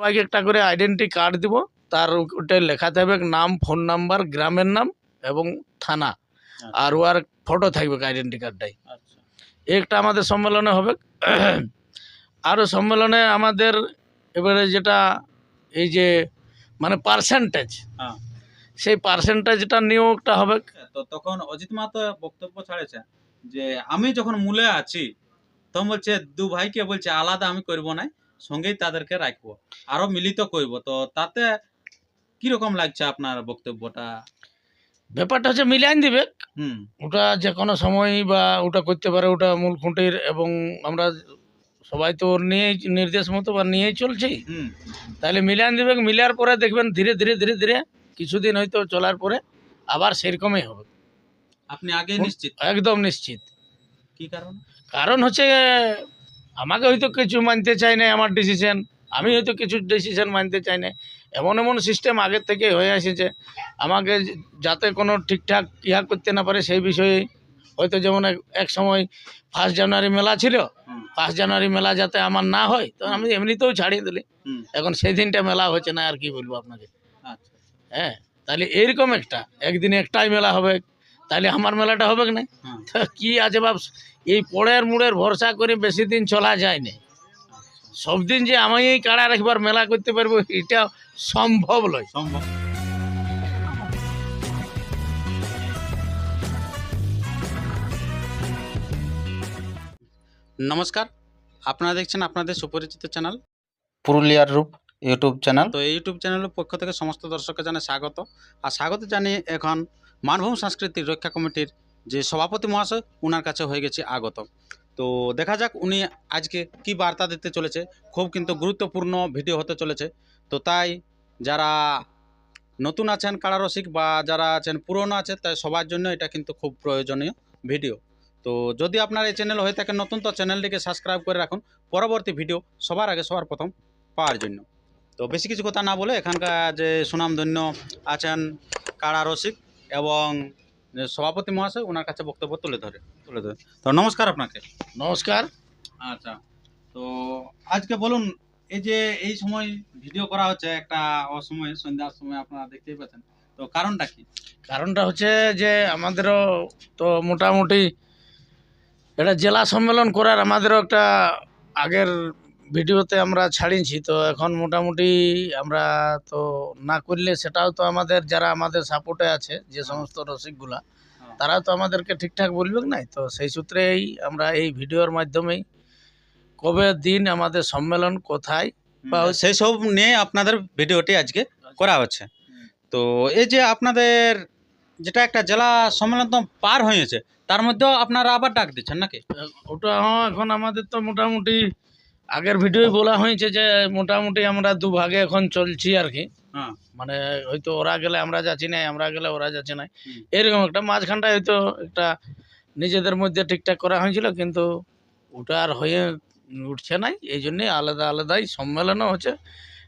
সবাইকে একটা করে আইডেন্টি কার্ড দিব। তার ওটা লেখা থাকবে নাম ফোন নাম্বার গ্রামের নাম এবং থানা। আর ওর ফটো থাকবে আইডেন্টি কার্ডটাই আচ্ছা। একটা আমাদের সম্মেলনে হবে। আরও সম্মেলনে আমাদের এবারে যেটা এই যে মানে পার্সেন্টেজ হ্যাঁ। সেই পার্সেন্টেজটা নিয়েও একটা হবে। তো তখন অজিত মাহাতো বক্তব্য ছাড়েছে যে আমি যখন মূলে আছি তখন বলছে দু ভাইকে বলছে আলাদা আমি করব না। সঙ্গেই তাদেরকে রাখব। আরও মিলিত করব। তো তাতে কীরকম লাগছে আপনার বক্তব্যটা? ব্যাপারটা হচ্ছে মিলিয়ে দিবে। হুম। ওটা যে কোনো সময় বা ওটা করতে পারে ওটা মূল খুঁটির এবং আমরা সবাই তো ওর নিয়েই নির্দেশ মতো বা নিয়েই চলছি। হুম। তাহলে মিলান দিবে মিলার পরে দেখবেন ধীরে ধীরে ধীরে ধীরে কিছুদিন হয়তো চলার পরে আবার সেরকমই হবে। আপনি আগে নিশ্চিত? একদম নিশ্চিত। কি কারণ? কারণ হচ্ছে আমাকে হয়তো কিছু মানতে চাই না আমার ডিসিশন আমি হয়তো কিছু ডিসিশন মানতে চাই না এমন এমন সিস্টেম আগের থেকে হয়ে এসেছে আমাকে যাতে কোনো ঠিকঠাক ইয়া করতে না পারে সেই বিষয়ে হয়তো যেমন এক- এক সময় ফার্স্ট জানুয়ারি মেলা ছিল ফার্স্ট জানুয়ারি মেলা যাতে আমার না হয় তো আমি এমনিতেও ছাড়িয়ে দিলি। এখন সেই দিনটা মেলা হচ্ছে না আর কি বলব আপনাকে? আচ্ছা হ্যাঁ তাহলে এইরকম একটা একদিনে একটাই মেলা হবে তাহলে আমার মেলাটা হবে কি না? হ্যাঁ। তো কি আছে বাপ? এই পড়ের মুড়ের ভরসা করে বেশি দিন চলা যায় না। সব দিন যে আমি এই কাড়া রাখবার মেলা করতে পারব এটা সম্ভব নয়। সম্ভব। নমস্কার আপনারা দেখছেন আপনাদের সুপরিচিত চ্যানেল। পুরুলিয়ার রূপ ইউটিউব চ্যানেল। তো এই ইউটিউব চ্যানেলের পক্ষ থেকে সমস্ত দর্শককে জানাই স্বাগত। আর স্বাগত জানিয়ে এখন মানভূম সাংস্কৃতিক রক্ষা কমিটির যে সভাপতি মহাশয় ওনার কাছে হয়ে গেছে আগত। তো দেখা যাক উনি আজকে কি বার্তা দিতে চলেছে। খুব কিন্তু গুরুত্বপূর্ণ ভিডিও হতে চলেছে। তো তাই যারা নতুন আছেন কারারসিক বা যারা আছেন পুরনো আছে, তাই সবার জন্য এটা কিন্তু খুব প্রয়োজনীয় ভিডিও। তো যদি আপনার এই চ্যানেল হয়ে থাকে নতুন, তো চ্যানেলটিকে সাবস্ক্রাইব করে রাখুন। পরবর্তী ভিডিও সবার আগে, সবার প্রথম পাওয়ার জন্য। তো বেশি কিছু কথা না বলে এখানকার যে সুনামধন্য আছেন কারা রসিক এবং সভাপতি মহাশয় ওনার কাছে বক্তব্য তুলে ধরে তুলে ধরে। তো নমস্কার আপনাকে। নমস্কার। আচ্ছা তো আজকে বলুন এই যে এই সময় ভিডিও করা হচ্ছে একটা অসময়ে সন্ধ্যার সময় আপনারা দেখতেই পাচ্ছেন তো কারণটা কি? কারণটা হচ্ছে যে আমাদেরও তো মোটামুটি এটা জেলা সম্মেলন করার আমাদেরও একটা আগের ভিডিওতে আমরা ছাড়িয়েছি তো এখন মোটামুটি আমরা তো না করলে সেটাও তো আমাদের যারা আমাদের সাপোর্টে আছে যে সমস্ত রসিকগুলা তারা তো আমাদেরকে ঠিকঠাক বলবে নাই তো সেই সূত্রেই আমরা এই ভিডিওর মাধ্যমেই কবে দিন আমাদের সম্মেলন কোথায় বা সেই সব নিয়ে আপনাদের ভিডিওটি আজকে করা হচ্ছে। তো এই যে আপনাদের যেটা একটা জেলা সম্মেলন তো পার হয়েছে তার মধ্যেও আপনারা আবার ডাক দিচ্ছেন নাকি? ওটা হ্যাঁ এখন আমাদের তো মোটামুটি আগের ভিডিওই বলা হয়েছে যে মোটামুটি আমরা দুভাগে এখন চলছি আর কি। হ্যাঁ। মানে হয়তো ওরা গেলে আমরা যাচ্ছি না আমরা গেলে ওরা যাচ্ছে না। এরকম একটা মাঝখানটায় হয়তো একটা নিজেদের মধ্যে ঠিকঠাক করা হয়েছিল কিন্তু ওটা আর হয়ে উঠছে নাই। এই জন্যে আলাদা আলাদাই সম্মেলনও হচ্ছে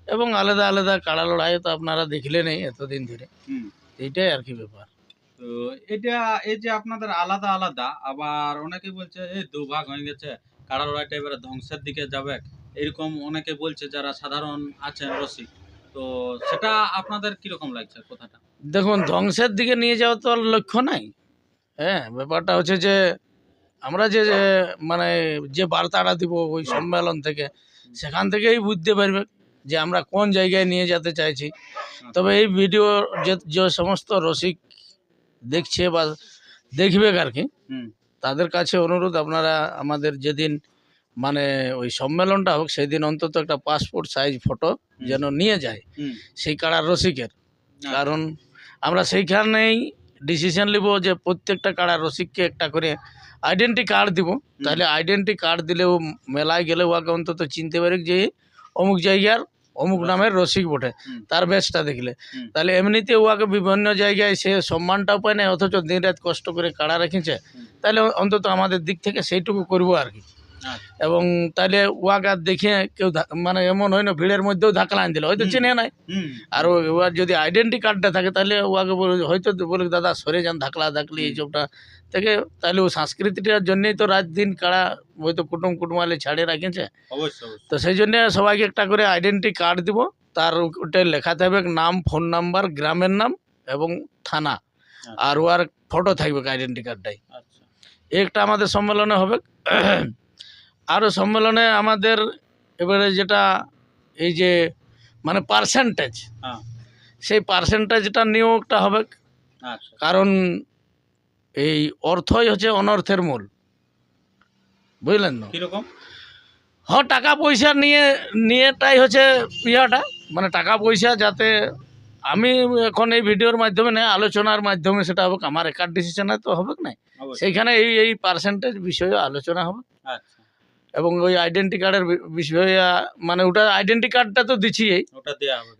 এবং আলাদা আলাদা কাড়া লড়াইও তো আপনারা দেখলেনই এতদিন ধরে। এইটাই আর কি ব্যাপার। তো এটা এই যে আপনাদের আলাদা আলাদা আবার অনেকে বলছে এই দুভাগ হয়ে গেছে। কাড়া লড়াইটা এবারে ধ্বংসের দিকে যাবে? এরকম অনেকে বলছে যারা সাধারণ আছেন রসিক। তো সেটা আপনাদের কীরকম লাগছে কথাটা? দেখুন ধ্বংসের দিকে নিয়ে যাওয়া তো আর লক্ষ্য নাই। হ্যাঁ ব্যাপারটা হচ্ছে যে আমরা যে মানে যে বার্তাটা দিব ওই সম্মেলন থেকে সেখান থেকেই বুঝতে পারবে যে আমরা কোন জায়গায় নিয়ে যেতে চাইছি। তবে এই ভিডিও যে যে সমস্ত রসিক দেখছে বা দেখবে আর কি হুম। তাদের কাছে অনুরোধ আপনারা আমাদের যেদিন মানে ওই সম্মেলনটা হোক সেদিন অন্তত একটা পাসপোর্ট সাইজ ফটো যেন নিয়ে যায়। সেই কাড়ার রসিকের। কারণ আমরা সেইখানেই ডিসিশন নিব যে প্রত্যেকটা কাড়া রসিককে একটা করে আইডেন্টি কার্ড দিব। তাহলে আইডেন্টি কার্ড দিলেও মেলায় গেলে ওকে অন্তত চিনতে পারে যে অমুক জায়গার অমুক নামের রসিক বটে তার ব্যাচটা দেখলে। তাহলে এমনিতে ওকে বিভিন্ন জায়গায় সে সম্মানটাও পায় না অথচ দিন রাত কষ্ট করে কাড়া রেখেছে। তাহলে অন্তত আমাদের দিক থেকে সেইটুকু করব আর কি। এবং তাহলে ওয়াকে দেখে কেউ মানে এমন হয় না ভিড়ের মধ্যেও ধাক্কা আন দিল। হয়তো। চেনে নাই। আর ও- ওর যদি আইডেন্টি কার্ডটা থাকে তাহলে ওকে বলে হয়তো বলে দাদা সরে যান ধাকলা ধাকলি এইসবটা। থেকে তাহলে ও সংস্কৃতিটার জন্যেই তো রাত দিন কাড়া হয়তো কুটুম কুটুমালে ছাড়ে রাখেছে। তো সেই জন্য সবাইকে একটা করে আইডেন্টি কার্ড দিব। তার ওটা লেখাতে হবে নাম ফোন নাম্বার গ্রামের নাম এবং থানা। আর ওর ফটো থাকবে আইডেন্টি কার্ডটাই আচ্ছা। একটা আমাদের সম্মেলনে হবে। আরও সম্মেলনে আমাদের এবারে যেটা এই যে মানে পার্সেন্টেজ হ্যাঁ। সেই পার্সেন্টেজটা নিয়েও একটা হবে। আচ্ছা। কারণ এই অর্থই হচ্ছে অনর্থের মূল। বুঝলেন না? কীরকম? হ্যাঁ টাকা পয়সা নিয়ে নিয়েটাই হচ্ছে ইয়েটা। মানে টাকা পয়সা যাতে আমি এখন এই ভিডিওর মাধ্যমে না আলোচনার মাধ্যমে সেটা হবে আমার একার ডিসিশনে তো হবে না সেইখানে এই এই পার্সেন্টেজ বিষয়ে আলোচনা হবে। আচ্ছা। এবং ওই আইডেন্টি কার্ডের বিষয়ে মানে ওটা আইডেন্টি কার্ডটা তো দিচ্ছি ওটা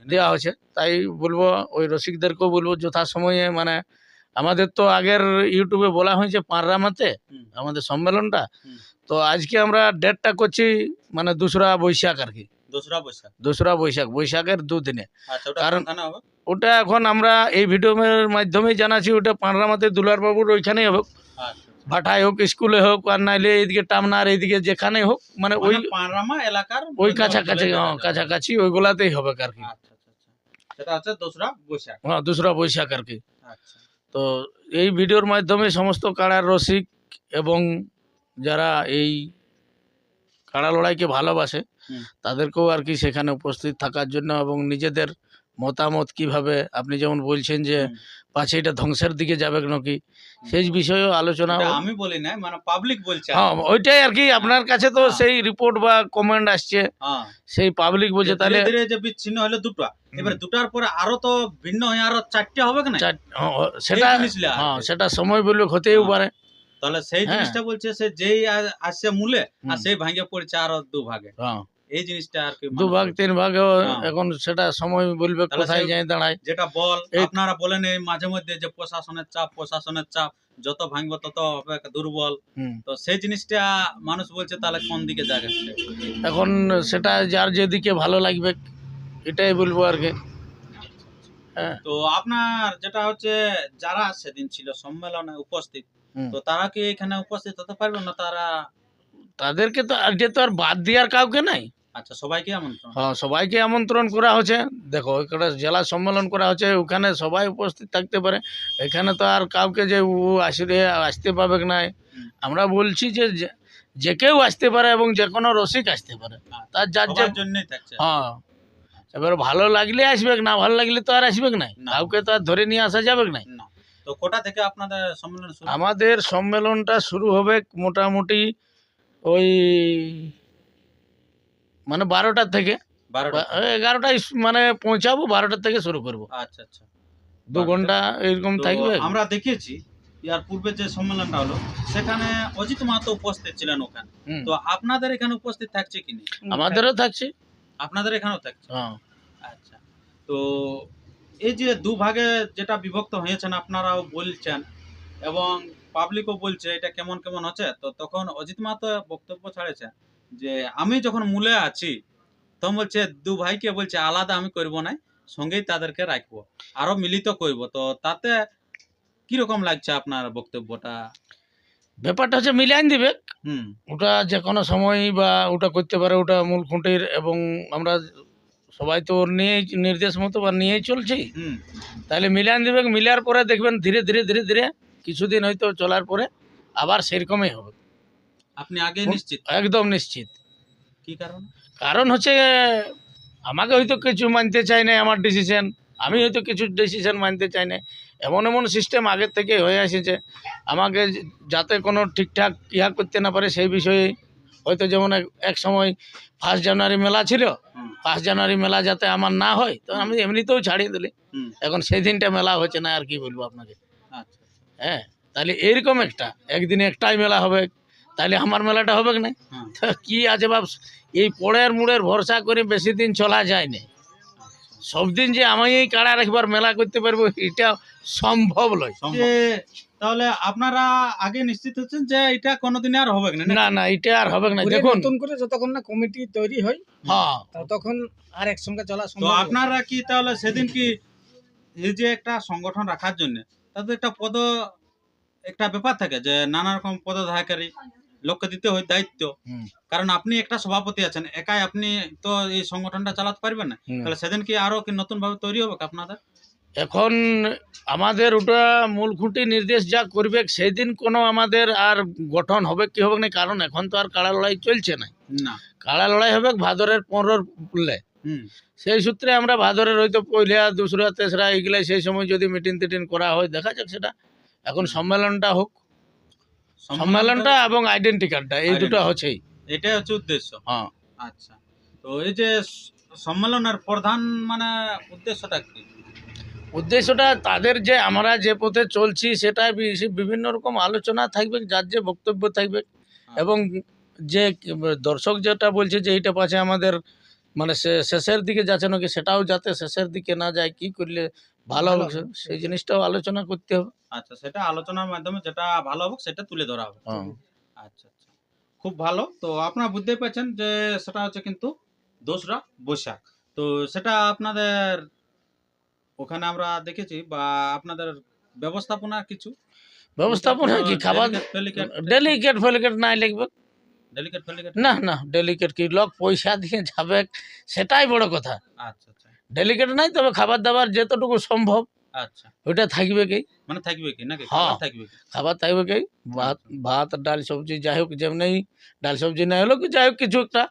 দেওয়া হচ্ছে তাই বলব ওই রসিকদেরকেও বলব যথাসময়ে মানে আমাদের তো আগের ইউটিউবে বলা হয়েছে পাঁড়রামাতে আমাদের সম্মেলনটা। তো আজকে আমরা ডেটটা করছি মানে দোসরা বৈশাখ আর কি। দোসরা বৈশাখ। দোসরা বৈশাখ বৈশাখের দুদিনে। আচ্ছা কারণ- ওটা এখন আমরা এই ভিডিওর মাধ্যমেই জানাচ্ছি ওটা পাঁড়রামাতে দুলারবাবুর ওইখানেই হোক আচ্ছা ভাটায় হোক স্কুলে হোক আর নাইলে এইদিকে টামনার এইদিকে যেখানে হোক মানে ওই ওই পানরামা এলাকার ওই কাছাকাছি হ্যাঁ, কাছাকাছি ওইগুলাতেই হবে আর কি। আচ্ছা আচ্ছা আচ্ছা। সেটা হচ্ছে দোসরা বৈশাখ। হ্যাঁ দোসরা বৈশাখ আর কি। আচ্ছা। তো এই ভিডিওর মাধ্যমে সমস্ত কাড়ার রসিক এবং যারা এই কাড়া লড়াইকে ভালোবাসে তাদেরকেও আর কি সেখানে উপস্থিত থাকার জন্য এবং নিজেদের মতামত কীভাবে? আপনি যেমন বলছেন যে। পাছে এটা ধ্বংসের দিকে যাবে নাকি? সেই বিষয়েও আলোচনা আমি বলি না মানে পাবলিক বলছে হ্যাঁ ওইটাই আর কি আপনার কাছে তো হ্যাঁ। সেই রিপোর্ট বা কমেন্ট আসছে। হ্যাঁ। সেই পাবলিক বলছে তাহলে ধীরে যে বিচ্ছিন্ন হলো দুটো। এবার দুটার পরে আরও তো ভিন্ন হয়ে আরও চারটে হবে না? হ্যাঁ, সেটা হ্যাঁ সেটা সময় বলবে হতেও। পারে। তাহলে সেই। জিনিসটা বলছে সে যেই আসছে মূলে আর সেই ভাঙে পড়ছে আরও দু ভাগে হ্যাঁ। এই জিনিসটা আর কি দু ভাগ তিন ভাগে হ্যাঁ। এখন সেটা সময় বলবে কোথায় যায় দাঁড়ায়। যেটা বল আপনারা বলেন এই মাঝে মধ্যে যে প্রশাসনের চাপ প্রশাসনের চাপ যত ভাঙবো তত হবে দুর্বল। তো সেই জিনিসটা মানুষ বলছে তাহলে কোন দিকে যাবে? এখন সেটা যার যেদিকে ভালো লাগবে এটাই বলব আর কি। হ্যাঁ। তো আপনার যেটা হচ্ছে যারা সেদিন ছিল সম্মেলনে উপস্থিত তো তারা কি এখানে উপস্থিত হতে পারবে না? তারা তাদেরকে তো আর যে তো আর বাদ দেওয়ার কাউকে নাই। আচ্ছা সবাইকে আমন্ত্রণ। হ্যাঁ সবাইকে আমন্ত্রণ করা হচ্ছে। দেখো ওখানে জেলা সম্মেলন করা হচ্ছে ওখানে সবাই উপস্থিত থাকতে পারে। এখানে তো আর কাউকে যে ও আসলে আসতে পাবে না। আমরা বলছি যে যে- কেউ আসতে পারে এবং যে কোনো রসিক আসতে পারে। তার যার যে সবার জন্যই থাকছে। হ্যাঁ। এবার ভালো লাগলে আসবে না ভালো লাগলে তো আর আসবে না। কাউকে তো আর ধরে নিয়ে আসা যাবে না। না। তো কোটা থেকে আপনাদের সম্মেলন আমাদের সম্মেলনটা শুরু হবে মোটামুটি ওই মানে বারোটার থেকে। এগারোটায় মানে পৌঁছাবো বারোটার থেকে শুরু করব। আচ্ছা আচ্ছা। দু ঘণ্টা এরকম থাকবে? আমরা দেখিয়েছি ইয়ার পূর্বে যে সম্মেলনটা হলো সেখানে অজিত মাহাতো উপস্থিত ছিলেন ওখানে। তো আপনাদের এখানে উপস্থিত থাকছে কি না আমাদেরও থাকছে। আপনাদের এখানেও থাকছে? হ্যাঁ। আচ্ছা। তো এই যে দুভাগে যেটা বিভক্ত হয়েছেন আপনারাও বলছেন এবং পাবলিকও বলছে এটা কেমন কেমন হচ্ছে? তো তখন অজিত মাহাতো বক্তব্য ছাড়েছে যে আমি যখন মূলে আছি তখন বলছে দু ভাইকে বলছে আলাদা আমি করব না সঙ্গেই তাদেরকে রাখব আরও মিলিত করব। তো তাতে কীরকম লাগছে আপনার বক্তব্যটা? ব্যাপারটা হচ্ছে মিলাইন দিবে। হুম। ওটা যে কোনো সময় বা ওটা করতে পারে ওটা মূল খুঁটির এবং আমরা সবাই তো নিয়েই নির্দেশ মতো বা নিয়েই চলছি। হুম। তাহলে মিলান দিবে মিলার পরে দেখবেন ধীরে ধীরে ধীরে ধীরে কিছুদিন হয়তো চলার পরে আবার সেরকমই হবে। আপনি আগে নিশ্চিত? একদম নিশ্চিত। কি কারণ? কারণ হচ্ছে আমাকে হয়তো কিছু মানতে চাই না আমার ডিসিশন আমি হয়তো কিছু ডিসিশন মানতে চাই না এমন এমন সিস্টেম আগের থেকে হয়ে এসেছে। আমাকে যাতে কোনো ঠিকঠাক ইয়া করতে না পারে সেই বিষয়ে হয়তো যেমন এক- সময় ফার্স্ট জানুয়ারি মেলা ছিল। ফার্স্ট জানুয়ারি মেলা যাতে আমার না হয় তো আমি এমনিতেও ছাড়িয়ে দিলি। এখন সেই দিনটা মেলা হচ্ছে না আর কি বলব আপনাকে। আচ্ছা হ্যাঁ তাহলে এইরকম একটা একদিনে একটাই মেলা হবে। তাহলে আমার মেলাটা হবে না? তো কি আছে বাপ? এই পড়ের মুড়ের ভরসা করে বেশি দিন চলা যায় না। সব দিন যে আমি এই কাড়া রাখবার মেলা করতে পারব এটা সম্ভব নয়। তাহলে আপনারা আগে নিশ্চিত হচ্ছেন যে এটা কোনোদিন আর হবে না না না এটা আর হবে না? দেখুন। নতুন করে যতক্ষণ না কমিটি তৈরি হয় হ্যাঁ। ততক্ষণ আর একসঙ্গে চলা সম্ভব। আপনারা কি তাহলে সেদিন কি এই যে একটা সংগঠন রাখার জন্য তাদের একটা পদ একটা ব্যাপার থাকে যে নানা রকম পদধারকারী লোককে দিতে হয় দায়িত্ব। কারণ আপনি একটা সভাপতি আছেন একাই আপনি তো এই সংগঠনটা চালাতে পারবেন না। তাহলে সেদিন কি আরও কি নতুন ভাবে তৈরি হবে আপনাদের? এখন আমাদের ওটা মূল খুঁটি নির্দেশ যা করবে সেই দিন কোনো আমাদের আর গঠন হবে কি হবে না কারণ এখন তো আর কাড়া লড়াই চলছে না। না। কাড়া লড়াই হবে ভাদরের পনেরোর বললে হুম। সেই সূত্রে আমরা ভাদরের হয়তো পয়লা দুসরা তেসরা এগুলা সেই সময় যদি মিটিং টিটিং করা হয় দেখা যাক সেটা। এখন সম্মেলনটা হোক। সম্মেলনটা এবং আইডেন্টি কার্ডটা এই দুটো. হচ্ছেই। এটাই হচ্ছে উদ্দেশ্য। হ্যাঁ। আচ্ছা। তো এই যে সম্মেলনের প্রধান মানে উদ্দেশ্যটা কি? উদ্দেশ্যটা তাদের যে আমরা যে পথে চলছি সেটা বিভিন্ন রকম আলোচনা থাকবে যার যে বক্তব্য থাকবে। এবং যে দর্শক যেটা বলছে যে এইটা পাচ্ছে আমাদের মানে শেষের দিকে যাচ্ছে নাকি সেটাও যাতে শেষের দিকে না যায় কি করলে ভালো হবে ভালো হবে। সেই জিনিসটাও আলোচনা করতে হবে। আচ্ছা সেটা আলোচনার মাধ্যমে যেটা ভালো হবে সেটা তুলে ধরা হবে। হ্যাঁ। আচ্ছা আচ্ছা। খুব ভালো। তো আপনারা বুঝতেই পারছেন যে সেটা হচ্ছে কিন্তু দোসরা বৈশাখ। তো সেটা আপনাদের ওখানে আমরা দেখেছি বা আপনাদের ব্যবস্থাপনা কিছু? ব্যবস্থাপনা কি খাবার? ডেলিকেট ফেলিকেট নাই লাগবে ডেলিকেট ফেলিকেট না না ডেলিকেট কি? লোক পয়সা দিয়ে যাবে সেটাই বড় কথা। আচ্ছা আচ্ছা। ডেলিকেট নাই তবে খাবার দাবার যতটুকু সম্ভব আচ্ছা। ওইটা থাকবে কি? মানে থাকবে কি? নাকি হ্যাঁ। খাবার থাকবে কি? খাবার থাকবে কি? ভাত ভাত ডাল সবজি যাই হোক যেমনি ডাল সবজি না হলেও কি যাই হোক কিছু একটা।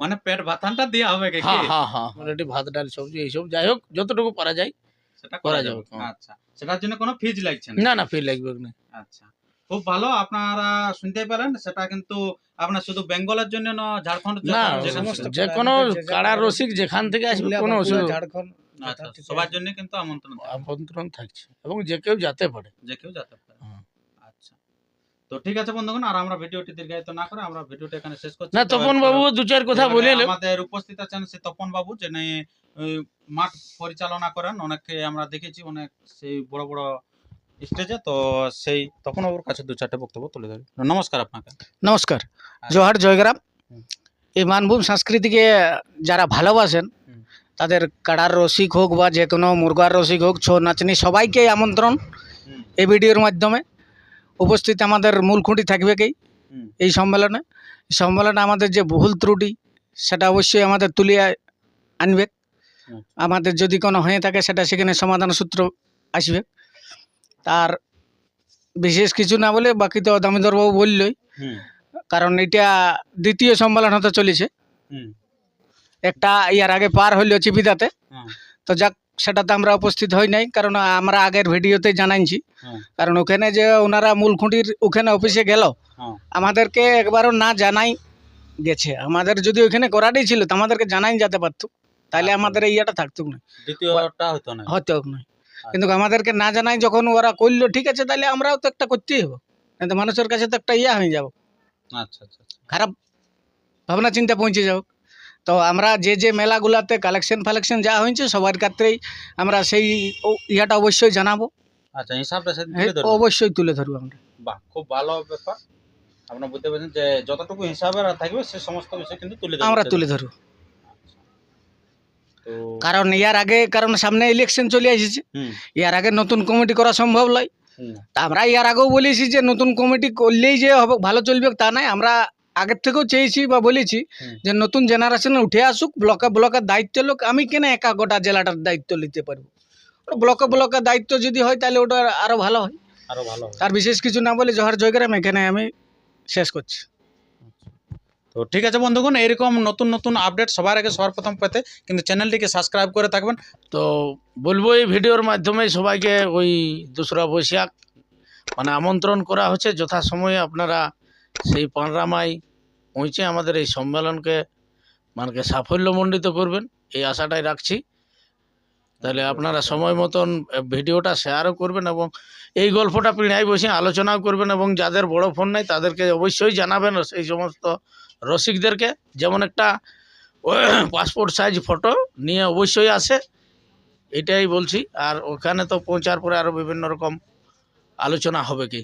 মানে পেট ভাতানটা দেওয়া হবে কি? হ্যাঁ হ্যাঁ হ্যাঁ। ভাত ডাল সবজি এইসব যাই হোক যতটুকু পারা যায় সেটা করা যাবে, হ্যাঁ। আচ্ছা। সেটার জন্য কোনো ফিজ লাগছে না? না না ফির লাগবে না। আচ্ছা। খুব ভালো আপনারা শুনতে পেলেন সেটা কিন্তু আপনার শুধু বেঙ্গলের জন্য না ঝাড়খণ্ড যে কোনো কাড়া- রসিক যেখান থেকে আসবে কোনো অসুবিধা ঝাড়খণ্ড। আচ্ছা সবার জন্য কিন্তু আমন্ত্রণ আমন্ত্রণ থাকছে এবং যে কেউ যেতে পারে। যে কেউ যেতে পারে। হ্যাঁ। আচ্ছা। তো ঠিক আছে বন্ধুগণ আর আমরা ভিডিওটি দীর্ঘায়িত না করে আমরা ভিডিওটা এখানে শেষ করছি। না তো তপন বাবু দু চার কথা বলে আমাদের উপস্থিত আছেন সে তপন বাবু যিনি মাঠ পরিচালনা করেন। অনেককে আমরা দেখেছি অনেক সেই বড় বড় স্টেজে। তো সেই তপন বাবুর কাছে দু চারটে বক্তব্য তুলে ধরি। নমস্কার আপনাকে। নমস্কার। জোহার জয়গ্রাম। এই মানভূম সংস্কৃতিকে যারা ভালোবাসেন। তাদের কাড়ার রসিক হোক বা যে কোনো মুরগার রসিক হোক ছৌ নাচনি সবাইকে আমন্ত্রণ। এই ভিডিওর মাধ্যমে। উপস্থিত আমাদের মূল খুঁটি থাকবে কি? এই সম্মেলনে। সম্মেলনে আমাদের যে ভুল ত্রুটি সেটা অবশ্যই আমাদের তুলিয়ে আনবে। আমাদের যদি কোনো হয়ে থাকে সেটা সেখানে সমাধান সূত্র আসবে। তার বিশেষ কিছু না বলে বাকি তো দামোদরবাবু বললই। কারণ এটা দ্বিতীয় সম্মেলন হতে চলেছে। একটা ইয়ার আগে পার হইল চিপিদাতে তো যাক সেটাতে আমরা উপস্থিত হই নাই কারণ আমরা আগের ভিডিওতে জানাইছি। কারণ ওখানে যে ওনারা মূল খুঁটির ওখানে অফিসে গেল আমাদেরকে একবারও না জানাই গেছে। আমাদের যদি ওইখানে করাটাই ছিল তো আমাদেরকে জানাই যেতে পারতো। তাহলে আচ্ছা। আমাদের ইয়েটা থাকতো না। দ্বিতীয়টা হতো না হতো না কিন্তু আমাদেরকে না জানাই যখন ওরা করল ঠিক আছে তাহলে আমরাও তো একটা করতেই হব। কিন্তু মানুষের কাছে তো একটা ইয়া হয়ে যাব। আচ্ছা আচ্ছা আচ্ছা। খারাপ ভাবনা চিন্তা পৌঁছে যাও তো আমরা যে যে মেলাগুলাতে কালেকশন ফালেকশন যা হয়েছে সবার ক্ষেত্রেই আমরা সেই ইয়াটা অবশ্যই জানাব। আচ্ছা হিসাবটা। অবশ্যই তুলে ধরবো আমরা। বাহ খুব ভালো ব্যাপার। আপনারা বুঝতে পারছেন যে যতটুকু হিসাবে থাকবে সে সমস্ত বিষয় কিন্তু তুলে আমরা তুলে ধরবো। কারণ ইয়ার আগে কারণ সামনে ইলেকশন চলে এসেছে। ইয়ার আগে নতুন কমিটি করা সম্ভব নয়। তা আমরা ইয়ার আগেও বলেছি যে নতুন কমিটি করলেই যে হবে ভালো চলবে তা নাই আমরা আগের থেকেও চেয়েছি বা বলেছি যে নতুন জেনারেশন উঠে আসুক ব্লকে ব্লকের দায়িত্ব লোক আমি কেন একা গোটা জেলাটার দায়িত্ব নিতে পারব? ব্লকে ব্লকের দায়িত্ব যদি হয় তাহলে ওটা আরও ভালো হয়। আরও ভালো তার বিশেষ কিছু না বলে জোহার জয়গ্রাম এখানে আমি শেষ করছি। তো ঠিক আছে বন্ধুগণ এরকম নতুন নতুন আপডেট সবার আগে সবার প্রথম পেতে কিন্তু চ্যানেলটিকে সাবস্ক্রাইব করে থাকবেন। তো বলব এই ভিডিওর মাধ্যমে সবাইকে ওই দোসরা বৈশাখ মানে আমন্ত্রণ করা হচ্ছে। যথাসময়ে আপনারা সেই পানরামাই পৌঁছে আমাদের এই সম্মেলনকে মানে সাফল্যমণ্ডিত করবেন, এই আশাটাই রাখছি। তাহলে আপনারা সময় মতন ভিডিওটা শেয়ারও করবেন এবং এই গল্পটা পিঁড়ায় বসে আলোচনাও করবেন এবং যাদের বড় ফোন নাই তাদেরকে অবশ্যই জানাবেন সেই সমস্ত রসিকদেরকে। যেমন একটা পাসপোর্ট সাইজ ফটো নিয়ে অবশ্যই আসে, এটাই বলছি। আর ওখানে তো পৌঁছার পরে আরও বিভিন্ন রকম আলোচনা হবে কি।